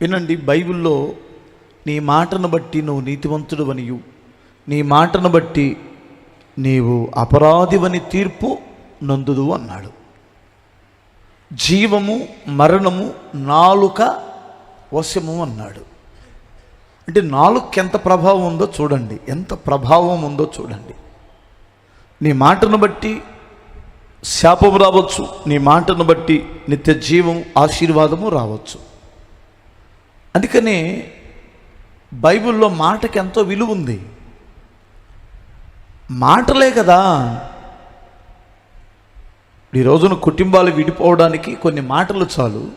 వినండి బైబిల్లో నీ మాటను బట్టి నువ్వు నీతివంతుడు అనియు నీ మాటను బట్టి నీవు అపరాధివని తీర్పు నందుదు అన్నాడు. జీవము మరణము నాలుక వశము అన్నాడు. అంటే నాలుగుకి ఎంత ప్రభావం ఉందో చూడండి ఎంత ప్రభావం ఉందో చూడండి. నీ మాటను బట్టి శాపం రావచ్చు నీ మాటను బట్టి నిత్య జీవం ఆశీర్వాదము రావచ్చు. అందుకనే బైబిల్లో మాటకి ఎంతో విలువ ఉంది మాటలే కదా. ఈ రోజున కుటుంబాలు విడిపోవడానికి కొన్ని మాటలు చాలు.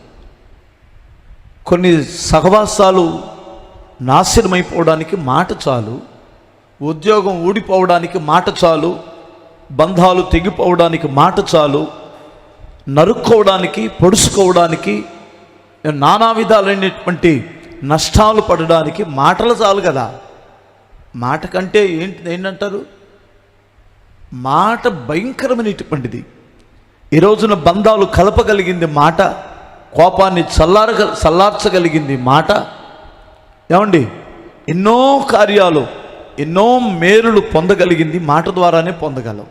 కొన్ని సహవాసాలు నాశనమైపోవడానికి మాట చాలు. ఉద్యోగం ఊడిపోవడానికి మాట చాలు. బంధాలు తెగిపోవడానికి మాట చాలు. నరుక్కోవడానికి పొడుచుకోవడానికి నానా విధాలైనటువంటి నష్టాలు పడడానికి మాటలు చాలు కదా. మాట కంటే ఏంటి ఏంటంటారు? మాట భయంకరమైనటువంటిది. ఈ రోజున బంధాలు కలపగలిగింది మాట కోపాన్ని చల్లారగ చల్లార్చగలిగింది మాట. ఏమండి? ఎన్నో కార్యాలు ఎన్నో మేలులు పొందగలిగింది మాట ద్వారానే పొందగలం.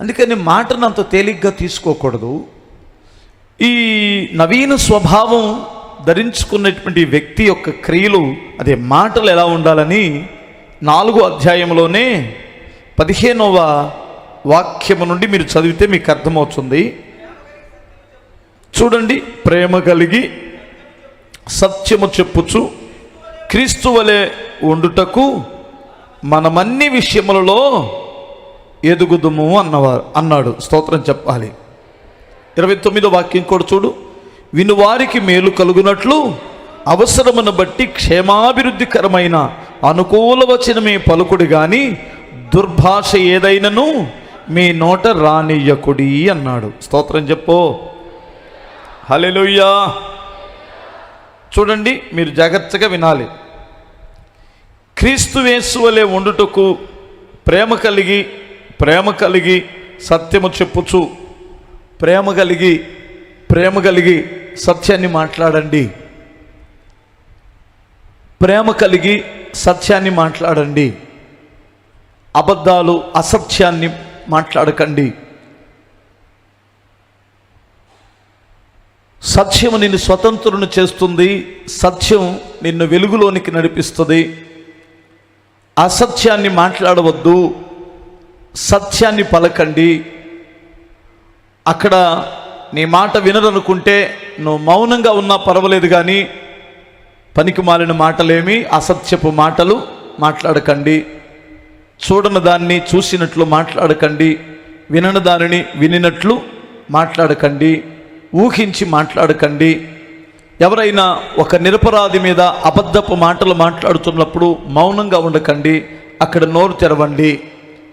అందుకని మాటను అంత తేలిగ్గా తీసుకోకూడదు. ఈ నవీన స్వభావం ధరించుకున్నటువంటి వ్యక్తి యొక్క క్రియలు అదే మాటలు ఎలా ఉండాలని నాలుగో అధ్యాయంలోనే పదిహేనవ వాక్యము నుండి మీరు చదివితే మీకు అర్థమవుతుంది. చూడండి ప్రేమ కలిగి సత్యము చెప్పుచు క్రీస్తు వలె ఉండుటకు మనమన్ని విషయములలో ఎదుగుదుము అన్నవారు అన్నాడు. స్తోత్రం చెప్పాలి. ఇరవై తొమ్మిదో వాక్యం కూడా చూడు. వినువారికి మేలు కలుగునట్లు అవసరమును బట్టి క్షేమాభివృద్ధికరమైన అనుకూల వచనమే పలుకుడు కానీ దుర్భాష ఏదైనను మీ నోట రానియ్యకుడి అన్నాడు. స్తోత్రం చెప్పు. హలెలుయ్యా చూడండి మీరు జాగ్రత్తగా వినాలి. క్రీస్తు వేసువలే వలె ఉండుటకు ప్రేమ కలిగి ప్రేమ కలిగి సత్యము చెప్పుచు ప్రేమ కలిగి ప్రేమ కలిగి సత్యాన్ని మాట్లాడండి. ప్రేమ కలిగి సత్యాన్ని మాట్లాడండి. అబద్ధాలు అసత్యాన్ని మాట్లాడకండి. సత్యం నిన్ను స్వతంత్రుని చేస్తుంది సత్యం నిన్ను వెలుగులోనికి నడిపిస్తుంది. అసత్యాన్ని మాట్లాడవద్దు సత్యాన్ని పలకండి. అక్కడ నీ మాట వినరనుకుంటే నువ్వు మౌనంగా ఉన్నా పర్వాలేదు కానీ పనికి మాలిన మాటలేమి అసత్యపు మాటలు మాట్లాడకండి. చూడని దాన్ని చూసినట్లు మాట్లాడకండి. వినని దానిని వినినట్లు మాట్లాడకండి. ఊహించి మాట్లాడకండి. ఎవరైనా ఒక నిరపరాధి మీద అబద్ధపు మాటలు మాట్లాడుతున్నప్పుడు మౌనంగా ఉండకండి. అక్కడ నోరు తెరవండి.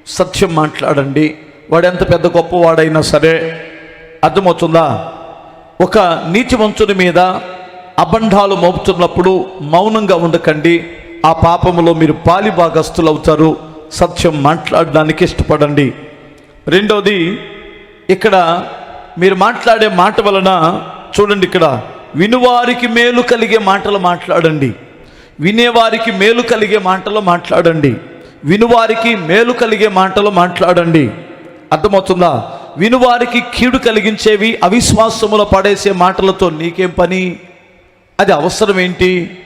సత్యం మాట్లాడండి. వాడు ఎంత పెద్ద గొప్పవాడైనా సరే అర్థమవుతుందా? ఒక నీతివంతుని మీద అబంధాలు మోపుతున్నప్పుడు మౌనంగా ఉండకండి. ఆ పాపములో మీరు పాలి భాగస్థులు అవుతారు సత్యం మాట్లాడడానికి ఇష్టపడండి. రెండోది ఇక్కడ మీరు మాట్లాడే మాట వలన చూడండి ఇక్కడ వినువారికి మేలు కలిగే మాటలు మాట్లాడండి. వినేవారికి మేలు కలిగే మాటలు మాట్లాడండి. వినువారికి మేలు కలిగే మాటలు మాట్లాడండి. అర్థమవుతుందా? వినువారికి కీడు కలిగించేవి అవిశ్వాసములో పడేసే మాటలతో నీకేం పని? అది అవసరం ఏంటి?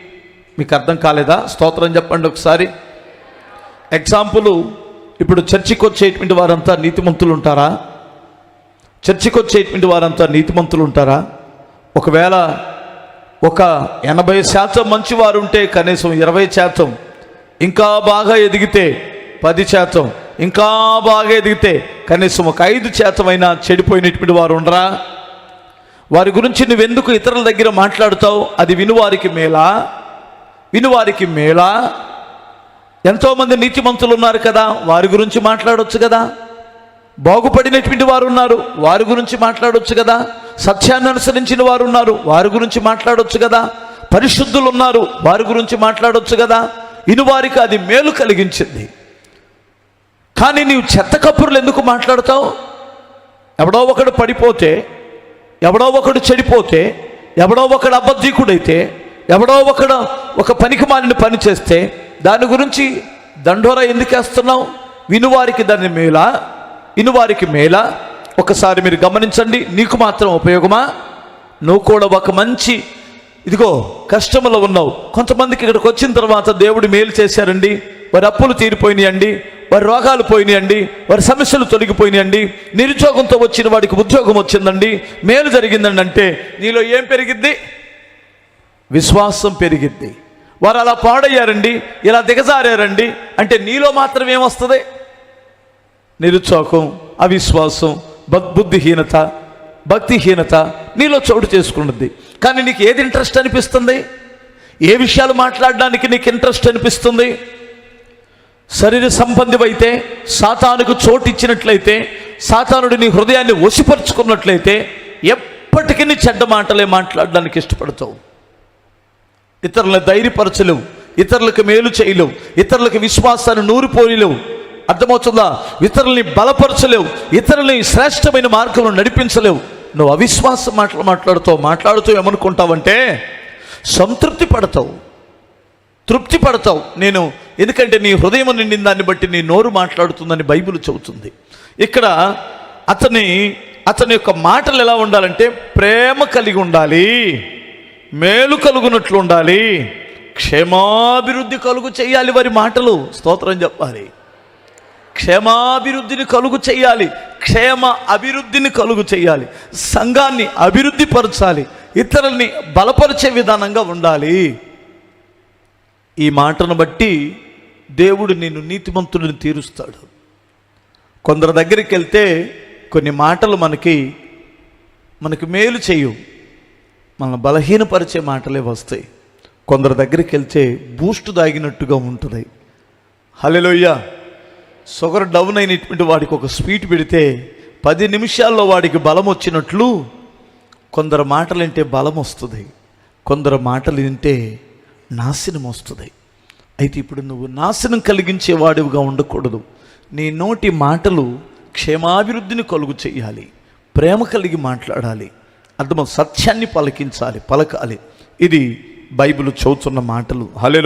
మీకు అర్థం కాలేదా? స్తోత్రం చెప్పండి ఒకసారి. ఎగ్జాంపుల్ ఇప్పుడు చర్చికి వచ్చేటువంటి వారంతా నీతిమంతులు ఉంటారా? చర్చికి వచ్చేటువంటి వారంతా నీతిమంతులు ఉంటారా? ఒకవేళ ఒక ఎనభై శాతం మంచివారు ఉంటే కనీసం ఇరవై శాతం ఇంకా బాగా ఎదిగితే పది శాతం ఇంకా బాగా ఎదిగితే కనీసం ఒక ఐదు శాతం అయినా చెడిపోయినటువంటి వారు ఉండరా? వారి గురించి నువ్వెందుకు ఇతరుల దగ్గర మాట్లాడుతావు? అది వినువారికి మేలా? వినువారికి మేలా? ఎంతోమంది నీతిమంతులు ఉన్నారు కదా వారి గురించి మాట్లాడవచ్చు కదా. బాగుపడినటువంటి వారు ఉన్నారు వారి గురించి మాట్లాడవచ్చు కదా. సత్యాన్ని అనుసరించిన వారు ఉన్నారు వారి గురించి మాట్లాడవచ్చు కదా. పరిశుద్ధులు ఉన్నారు వారి గురించి మాట్లాడవచ్చు కదా. ఇనువారికి అది మేలు కలిగించింది. కానీ నీవు చెత్త కప్పుర్లు ఎందుకు మాట్లాడతావు? ఎవడో ఒకడు పడిపోతే ఎవడో ఒకడు చెడిపోతే ఎవడో ఒకడు అబద్ధీకుడైతే ఎవడో ఒకడు ఒక పనికి మాలిన పని చేస్తే దాని గురించి దండోరా ఎందుకు వేస్తున్నావు? వినువారికి దాని మేలా వినువారికి మేలా. ఒకసారి మీరు గమనించండి నీకు మాత్రం ఉపయోగమా? నువ్వు కూడా ఒక మంచి ఇదిగో కష్టంలో ఉన్నావు. కొంతమందికి ఇక్కడికి వచ్చిన తర్వాత దేవుడు మేలు చేశారండి. వారి అప్పులు తీరిపోయినాయండి వారి రోగాలు పోయినాయండి వారి సమస్యలు తొలగిపోయినాయండి నిరుద్యోగంతో వచ్చిన వాడికి ఉద్యోగం వచ్చిందండి మేలు జరిగిందండి అంటే నీలో ఏం పెరిగిద్ది? విశ్వాసం పెరిగిద్ది. వారు అలా పాడయ్యారండి ఇలా దిగజారారండి అంటే నీలో మాత్రం ఏమొస్తుంది నిరుత్సాహం అవిశ్వాసం బద్- బుద్ధిహీనత భక్తిహీనత నీలో చోటు చేసుకున్నది కానీ నీకు ఏది ఇంట్రెస్ట్ అనిపిస్తుంది? ఏ విషయాలు మాట్లాడడానికి నీకు ఇంట్రెస్ట్ అనిపిస్తుంది? శరీర సంబంధమైతే సాతానుకు చోటు ఇచ్చినట్లయితే సాతానుడు నీ హృదయాన్ని వసిపరుచుకున్నట్లయితే ఎప్పటికీ నీ చెడ్డ మాటలే మాట్లాడడానికి ఇష్టపడతావు. ఇతరులను ధైర్యపరచలేవు ఇతరులకు మేలు చేయలేవు ఇతరులకు విశ్వాసాన్ని నూరిపోయలేవు. అర్థమవుతుందా? ఇతరుల్ని బలపరచలేవు ఇతరుల్ని శ్రేష్టమైన మార్గంలో నడిపించలేవు. నువ్వు అవిశ్వాస మాటలు మాట్లాడుతావు మాట్లాడుతూ ఏమనుకుంటావంటే సంతృప్తి పడతావు. తృప్తి పడతావు. నేను ఎందుకంటే నీ హృదయం నిండిన దాన్ని బట్టి నీ నోరు మాట్లాడుతుందని బైబిల్ చెబుతుంది. ఇక్కడ అతని అతని యొక్క మాటలు ఎలా ఉండాలంటే ప్రేమ కలిగి ఉండాలి మేలు కలుగునట్లు ఉండాలి క్షేమాభివృద్ధి కలుగు చేయాలి వారి మాటలు. స్తోత్రం చెప్పాలి. క్షేమాభివృద్ధిని కలుగు చేయాలి క్షేమ అభివృద్ధిని కలుగు చేయాలి సంఘాన్ని అభివృద్ధి పరచాలి ఇతరుల్ని బలపరిచే విధానంగా ఉండాలి. ఈ మాటను బట్టి దేవుడు నిన్ను నీతిమంతుడిని తీరుస్తాడు. కొందరి దగ్గరికి వెళ్తే కొన్ని మాటలు మనకి మనకి మేలు చేయు మనల్ని బలహీనపరిచే మాటలే వస్తాయి. కొందరి దగ్గరికి వెళ్తే బూస్ట్ దాగినట్టుగా ఉంటుంది. హలెలోయ్య షుగర్ డౌన్ అయినటువంటి వాడికి ఒక స్వీట్ పెడితే పది నిమిషాల్లో వాడికి బలం వచ్చినట్లు కొందరు మాటలు వింటే బలం వస్తుంది. కొందరు మాటలు వింటే నాశనం వస్తుంది. అయితే ఇప్పుడు నువ్వు నాశనం కలిగించే వాడివిగా ఉండకూడదు. నీ నోటి మాటలు క్షేమాభివృద్ధిని కలుగు చేయాలి. ప్రేమ కలిగి మాట్లాడాలి. అర్థం సత్యాన్ని పలికించాలి పలకాలి. ఇది బైబిల్ చదువుతున్న మాటలు. హలే